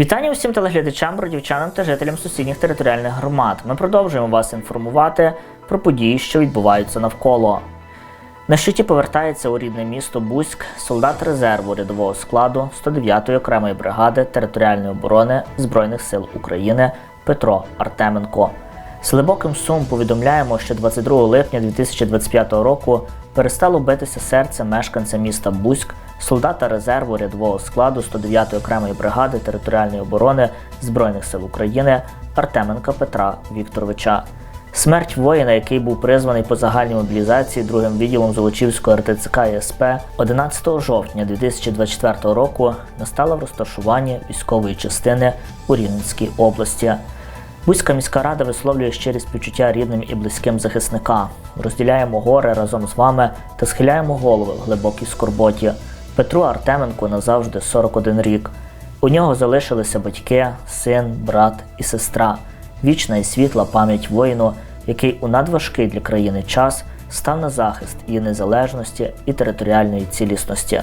Вітання усім телеглядачам, бродівчанам та жителям сусідніх територіальних громад. Ми продовжуємо вас інформувати про події, що відбуваються навколо. На щиті повертається у рідне місто Бузьк солдат резерву рядового складу 109-ї окремої бригади територіальної оборони Збройних сил України Петро Артеменко. З глибоким сум повідомляємо, що 22 липня 2025 року перестало битися серце мешканця міста Бузьк, солдата резерву рядового складу 109-ї окремої бригади територіальної оборони Збройних сил України Артеменка Петра Вікторовича. Смерть воїна, який був призваний по загальній мобілізації другим відділом Золочівського РТЦК і СП 11 жовтня 2024 року, настала в розташуванні військової частини у Рівненській області. Бузька міська рада висловлює щирі співчуття рідним і близьким захисника. Розділяємо горе разом з вами та схиляємо голови в глибокій скорботі. Петру Артеменку назавжди 41 рік. У нього залишилися батьки, син, брат і сестра. Вічна і світла пам'ять воїну, який у надважкий для країни час став на захист її незалежності і територіальної цілісності.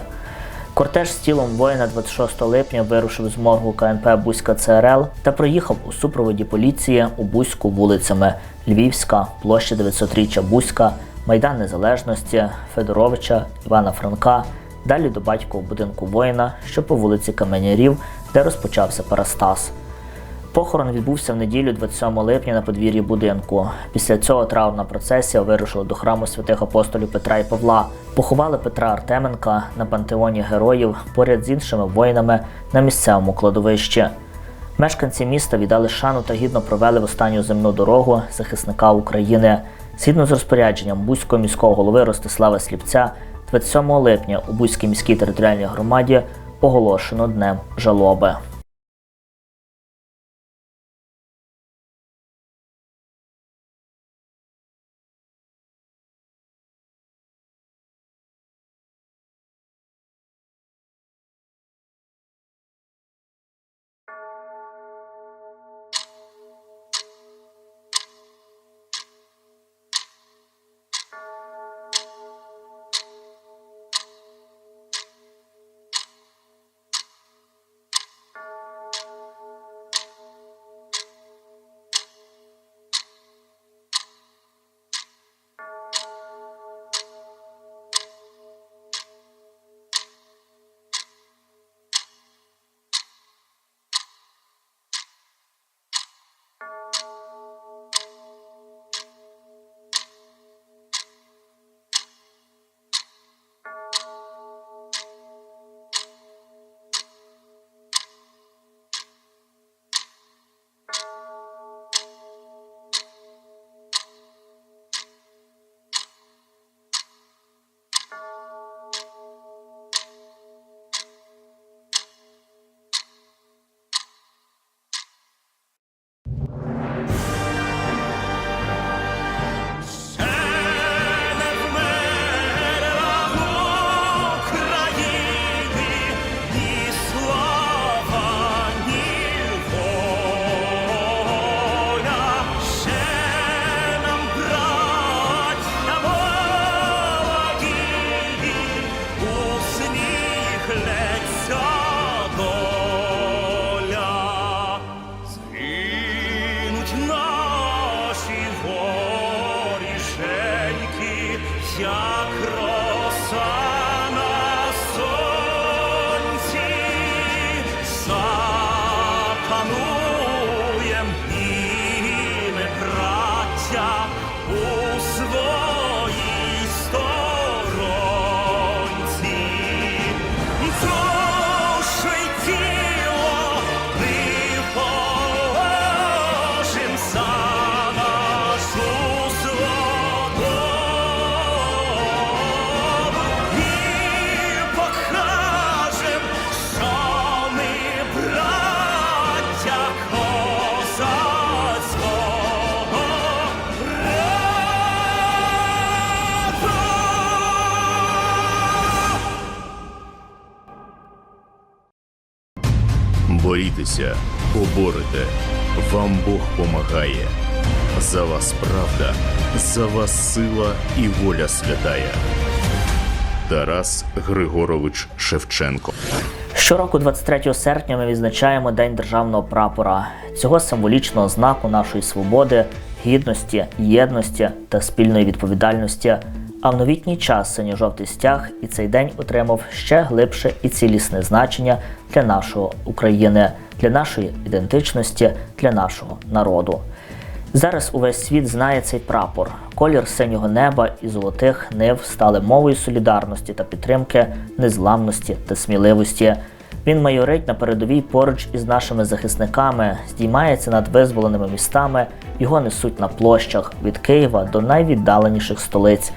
Кортеж з тілом воїна 26 липня вирушив з моргу КНП Бузька ЦРЛ та проїхав у супроводі поліції у Бузьку вулицями Львівська, площа 900-річчя Бузька, Майдан Незалежності, Федоровича, Івана Франка, далі до батькового будинку воїна, що по вулиці Каменярів, де розпочався Парастас. Похорон відбувся в неділю 27 липня на подвір'ї будинку. Після цього траурна процесія вирушила до храму святих апостолів Петра і Павла. Поховали Петра Артеменка на пантеоні героїв поряд з іншими воїнами на місцевому кладовищі. Мешканці міста віддали шану та гідно провели в останню земну дорогу захисника України. Згідно з розпорядженням Бузького міського голови Ростислава Сліпця, 27 липня у Бузькій міській територіальній громаді оголошено днем жалоби. Борітеся, поборете, вам Бог помагає. За вас правда, за вас сила і воля святая. Тарас Григорович Шевченко. Щороку, 23 серпня, ми відзначаємо День державного прапора, цього символічного знаку нашої свободи, гідності, єдності та спільної відповідальності. А в новітній час синьо-жовтий стяг і цей день отримав ще глибше і цілісне значення для нашої України, для нашої ідентичності, для нашого народу. Зараз увесь світ знає цей прапор. Колір синього неба і золотих нив стали мовою солідарності та підтримки, незламності та сміливості. Він майорить на передовій поруч із нашими захисниками, здіймається над визволеними містами, його несуть на площах від Києва до найвіддаленіших столиць.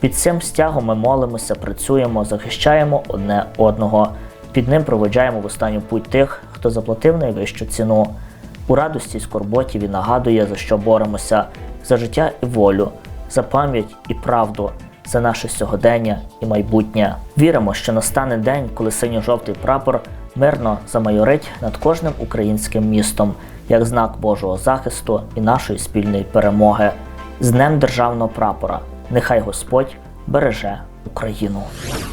Під цим стягом ми молимося, працюємо, захищаємо одне одного. Під ним проведжаємо в останню путь тих, хто заплатив найвищу ціну. У радості й скорботі він нагадує, за що боремося, за життя і волю, за пам'ять і правду, за наше сьогодення і майбутнє. Віримо, що настане день, коли синьо-жовтий прапор мирно замайорить над кожним українським містом, як знак Божого захисту і нашої спільної перемоги. З Днем Державного прапора. Нехай Господь береже Україну.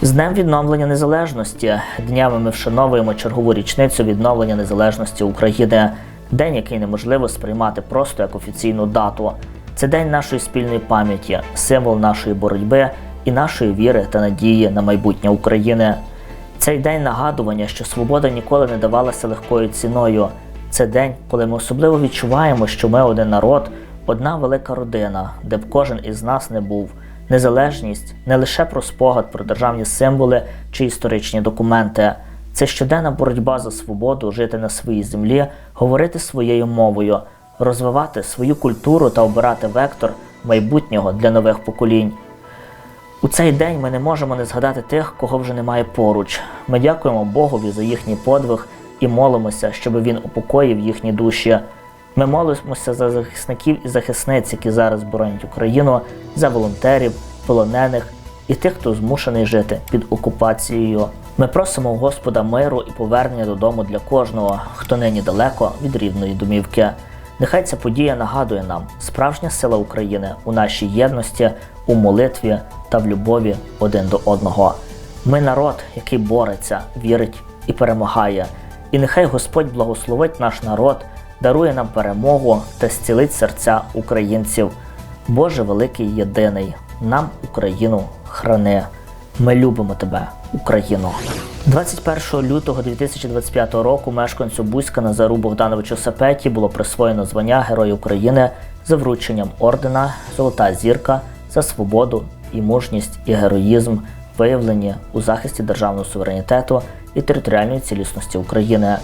З Днем відновлення незалежності. Днями ми вшановуємо чергову річницю відновлення незалежності України. День, який неможливо сприймати просто як офіційну дату. Це день нашої спільної пам'яті, символ нашої боротьби і нашої віри та надії на майбутнє України. Цей день нагадування, що свобода ніколи не давалася легкою ціною. Це день, коли ми особливо відчуваємо, що ми один народ, одна велика родина, де б кожен із нас не був. Незалежність не лише про спогад про державні символи чи історичні документи. Це щоденна боротьба за свободу жити на своїй землі, говорити своєю мовою, розвивати свою культуру та обирати вектор майбутнього для нових поколінь. У цей день ми не можемо не згадати тих, кого вже немає поруч. Ми дякуємо Богові за їхній подвиг і молимося, щоб він упокоїв їхні душі. Ми молимося за захисників і захисниць, які зараз боронять Україну, за волонтерів, полонених і тих, хто змушений жити під окупацією. Ми просимо у Господа миру і повернення додому для кожного, хто нині далеко від рідної домівки. Нехай ця подія нагадує нам справжня сила України у нашій єдності, у молитві та в любові один до одного. Ми народ, який бореться, вірить і перемагає. І нехай Господь благословить наш народ, дарує нам перемогу та зцілить серця українців. Боже великий єдиний, нам Україну храни. Ми любимо тебе, Україно. 21 лютого 2025 року мешканцю Бузька Назару Богдановичу Сапеті було присвоєно звання Героя України за врученням ордена Золота зірка за свободу і мужність і героїзм, виявлені у захисті державного суверенітету і територіальної цілісності України,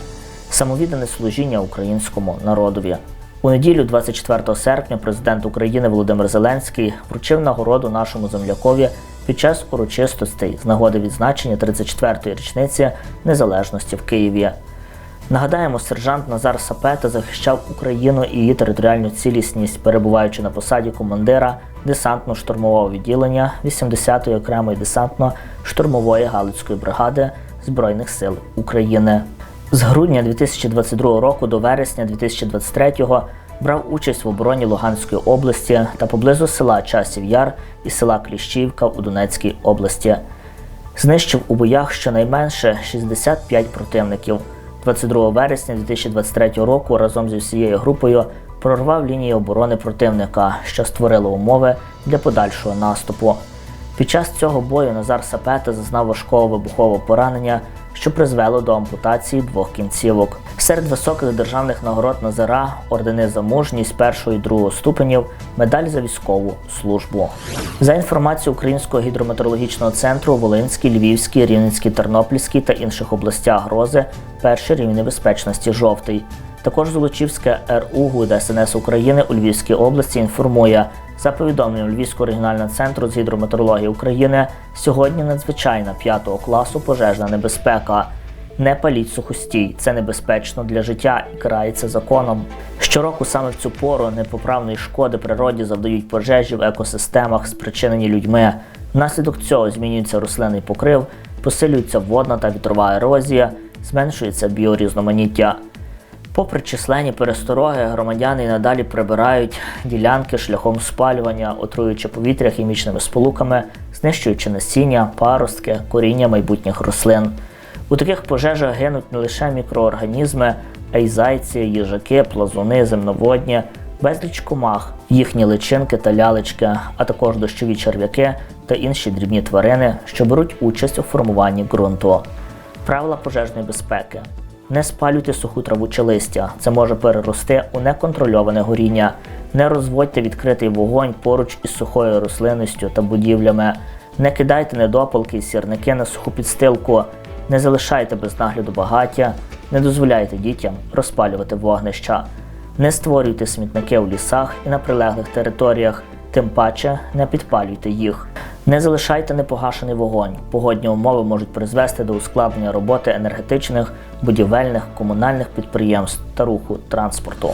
самовіддане служіння українському народові. У неділю, 24 серпня, президент України Володимир Зеленський вручив нагороду нашому землякові під час урочистостей з нагоди відзначення 34-ї річниці незалежності в Києві. Нагадаємо, сержант Назар Сапета захищав Україну і її територіальну цілісність, перебуваючи на посаді командира десантно-штурмового відділення 80-ї окремої десантно-штурмової Галицької бригади Збройних сил України. З грудня 2022 року до вересня 2023 брав участь в обороні Луганської області та поблизу села Часів Яр і села Кліщівка у Донецькій області. Знищив у боях щонайменше 65 противників. 22 вересня 2023 року разом зі всією групою прорвав лінії оборони противника, що створило умови для подальшого наступу. Під час цього бою Назар Сапета зазнав важкого вибухового поранення, що призвело до ампутації двох кінцівок. Серед високих державних нагород Назара ордени за мужність першого і другого ступенів, медаль за військову службу. За інформацією Українського гідрометеорологічного центру, Волинській, Львівській, Рівненській, Тернопільській та інших областях грози перший рівень небезпечності жовтий. Також Золочівське РУ ГУД України у Львівській області інформує, за повідомленням Львівського регіонального центру з гідрометеорології України, сьогодні надзвичайна 5 класу пожежна небезпека. Не паліть сухостій, це небезпечно для життя і карається законом. Щороку саме в цю пору непоправної шкоди природі завдають пожежі в екосистемах, спричинені людьми. Внаслідок цього змінюється рослинний покрив, посилюється водна та вітрова ерозія, зменшується біорізноманіття. Попри численні перестороги, громадяни і надалі прибирають ділянки шляхом спалювання, отруючи повітря хімічними сполуками, знищуючи насіння, паростки, коріння майбутніх рослин. У таких пожежах гинуть не лише мікроорганізми, а й зайці, їжаки, плазуни, земноводні, безліч комах, їхні личинки та лялечки, а також дощові черв'яки та інші дрібні тварини, що беруть участь у формуванні ґрунту. Правила пожежної безпеки. Не спалюйте суху траву чи листя. Це може перерости у неконтрольоване горіння. Не розводьте відкритий вогонь поруч із сухою рослинністю та будівлями. Не кидайте недопалки і сірники на суху підстилку. Не залишайте без нагляду багаття. Не дозволяйте дітям розпалювати вогнища. Не створюйте смітники у лісах і на прилеглих територіях, тим паче не підпалюйте їх. Не залишайте непогашений вогонь. Погодні умови можуть призвести до ускладнення роботи енергетичних, будівельних, комунальних підприємств та руху транспорту.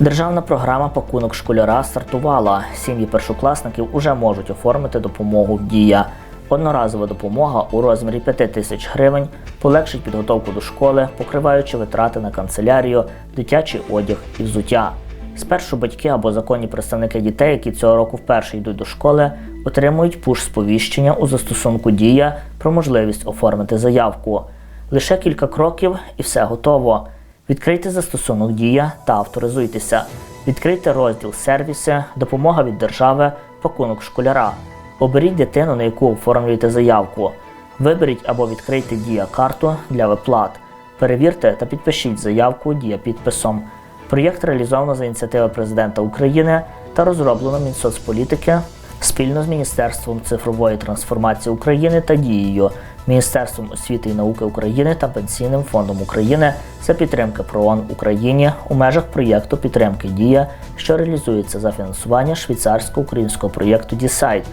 Державна програма пакунок школяра стартувала. Сім'ї першокласників уже можуть оформити допомогу дія. Одноразова допомога у розмірі 5 тисяч гривень полегшить підготовку до школи, покриваючи витрати на канцелярію, дитячий одяг і взуття. Спершу батьки або законні представники дітей, які цього року вперше йдуть до школи, отримують пуш-сповіщення у застосунку Дія про можливість оформити заявку. Лише кілька кроків і все готово. Відкрийте застосунок Дія та авторизуйтеся. Відкрийте розділ сервіси, допомога від держави, пакунок школяра. Оберіть дитину, на яку оформлюєте заявку. Виберіть або відкрийте Дія карту для виплат. Перевірте та підпишіть заявку Дія підписом. Проєкт реалізовано за ініціативи президента України та розроблено Мінсоцполітики спільно з Міністерством цифрової трансформації України та дією, Міністерством освіти і науки України та Пенсійним фондом України за підтримки ПРООН Україні у межах проєкту підтримки Дія, що реалізується за фінансування швейцарсько-українського проєкту Дісайт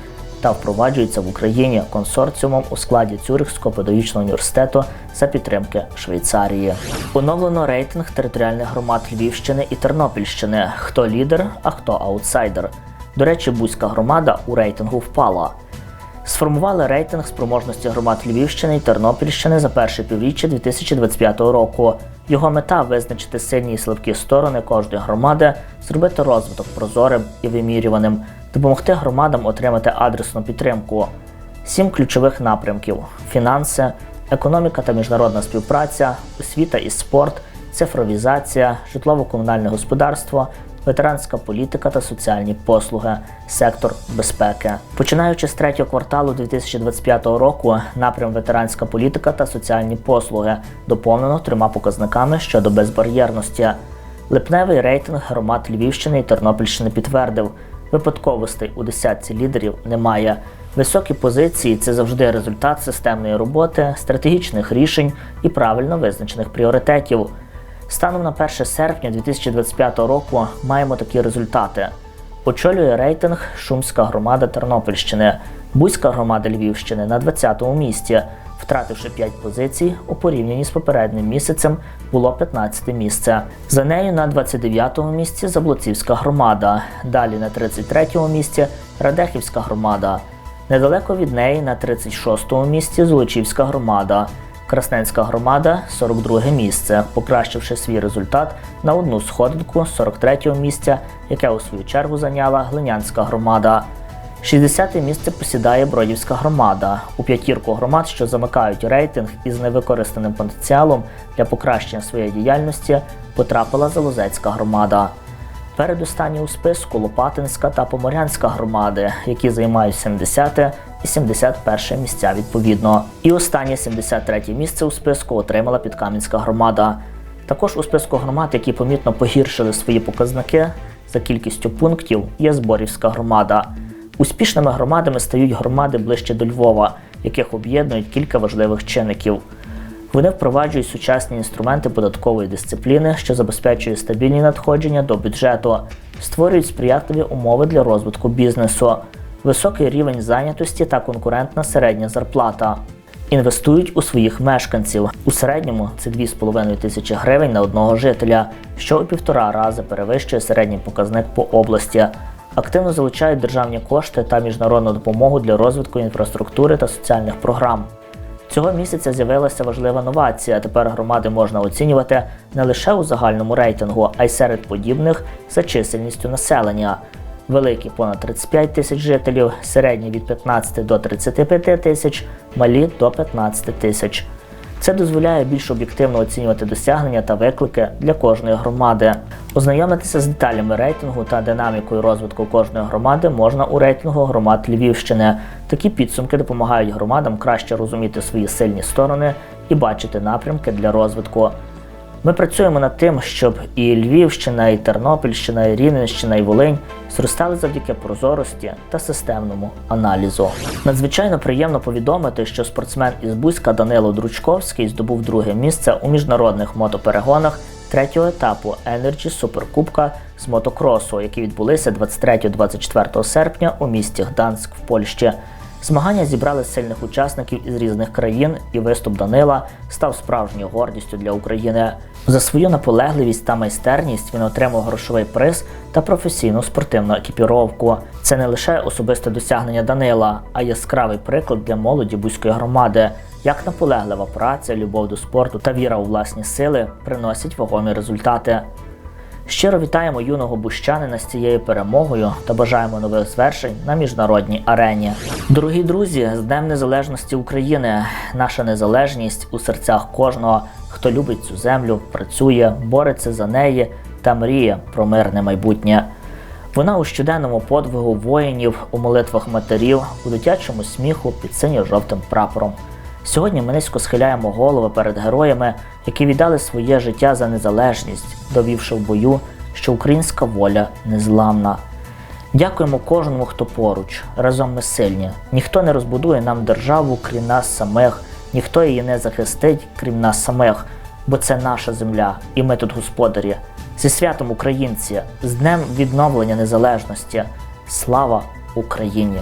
та впроваджується в Україні консорціумом у складі Цюрихського педагогічного університету за підтримки Швейцарії. Оновлено рейтинг територіальних громад Львівщини і Тернопільщини. Хто лідер, а хто аутсайдер. До речі, Бузька громада у рейтингу впала. Сформували рейтинг спроможності громад Львівщини і Тернопільщини за перше півріччя 2025 року. Його мета визначити сильні і слабкі сторони кожної громади, зробити розвиток прозорим і вимірюваним, допомогти громадам отримати адресну підтримку. Сім ключових напрямків: фінанси, економіка та міжнародна співпраця, освіта і спорт, цифровізація, житлово-комунальне господарство, ветеранська політика та соціальні послуги, сектор безпеки. Починаючи з третього кварталу 2025 року, напрям ветеранська політика та соціальні послуги доповнено трьома показниками щодо безбар'єрності. Липневий рейтинг громад Львівщини і Тернопільщини підтвердив, випадковостей у десятці лідерів немає. Високі позиції це завжди результат системної роботи, стратегічних рішень і правильно визначених пріоритетів. Станом на 1 серпня 2025 року маємо такі результати. Очолює рейтинг Шумська громада Тернопільщини, Бузька громада Львівщини на 20-му місці, втративши 5 позицій у порівнянні з попереднім місяцем було 15 місце. За нею на 29-му місці Заблоцівська громада, далі на 33-му місці Радехівська громада. Недалеко від неї на 36-му місці Золочівська громада. Красненська громада 42 місце, покращивши свій результат на одну сходинку 43-го місця, яке у свою чергу зайняла Глинянська громада. 60-те місце посідає Бродівська громада. У п'ятірку громад, що замикають рейтинг із невикористаним потенціалом для покращення своєї діяльності, потрапила Залозецька громада. Передостанні у списку Лопатинська та Поморянська громади, які займають 70 і 71 місця відповідно. І останнє 73 місце у списку отримала Підкам'янська громада. Також у списку громад, які помітно погіршили свої показники за кількістю пунктів, є Зборівська громада. Успішними громадами стають громади ближче до Львова, яких об'єднують кілька важливих чинників. Вони впроваджують сучасні інструменти податкової дисципліни, що забезпечує стабільні надходження до бюджету, створюють сприятливі умови для розвитку бізнесу, високий рівень зайнятості та конкурентна середня зарплата. Інвестують у своїх мешканців. У середньому це 2,5 тисячі гривень на одного жителя, що у півтора рази перевищує середній показник по області. Активно залучають державні кошти та міжнародну допомогу для розвитку інфраструктури та соціальних програм. Цього місяця з'явилася важлива новація. Тепер громади можна оцінювати не лише у загальному рейтингу, а й серед подібних за чисельністю населення. Великі понад 35 тисяч жителів, середні від 15 до 35 тисяч, малі до 15 тисяч. Це дозволяє більш об'єктивно оцінювати досягнення та виклики для кожної громади. Ознайомитися з деталями рейтингу та динамікою розвитку кожної громади можна у рейтингу громад Львівщини. Такі підсумки допомагають громадам краще розуміти свої сильні сторони і бачити напрямки для розвитку. Ми працюємо над тим, щоб і Львівщина, і Тернопільщина, і Рівненщина, і Волинь зростали завдяки прозорості та системному аналізу. Надзвичайно приємно повідомити, що спортсмен із Бузька Данило Дручковський здобув друге місце у міжнародних мотоперегонах третього етапу Energy Суперкубка з мотокросу, які відбулися 23-24 серпня у місті Гданськ в Польщі. Змагання зібрали сильних учасників із різних країн, і виступ Данила став справжньою гордістю для України. За свою наполегливість та майстерність він отримав грошовий приз та професійну спортивну екіпіровку. Це не лише особисте досягнення Данила, а яскравий приклад для молоді бузької громади. Як наполеглива праця, любов до спорту та віра у власні сили приносять вагомі результати. Щиро вітаємо юного бущанина з цією перемогою та бажаємо нових звершень на міжнародній арені. Дорогі друзі, з Днем Незалежності України! Наша незалежність у серцях кожного, хто любить цю землю, працює, бореться за неї та мріє про мирне майбутнє. Вона у щоденному подвигу воїнів, у молитвах матерів, у дитячому сміху під синьо-жовтим прапором. Сьогодні ми низько схиляємо голови перед героями, які віддали своє життя за незалежність, довівши в бою, що українська воля незламна. Дякуємо кожному, хто поруч. Разом ми сильні. Ніхто не розбудує нам державу, крім нас самих, ніхто її не захистить, крім нас самих, бо це наша земля, і ми тут господарі. Зі святом українці, з Днем відновлення незалежності. Слава Україні!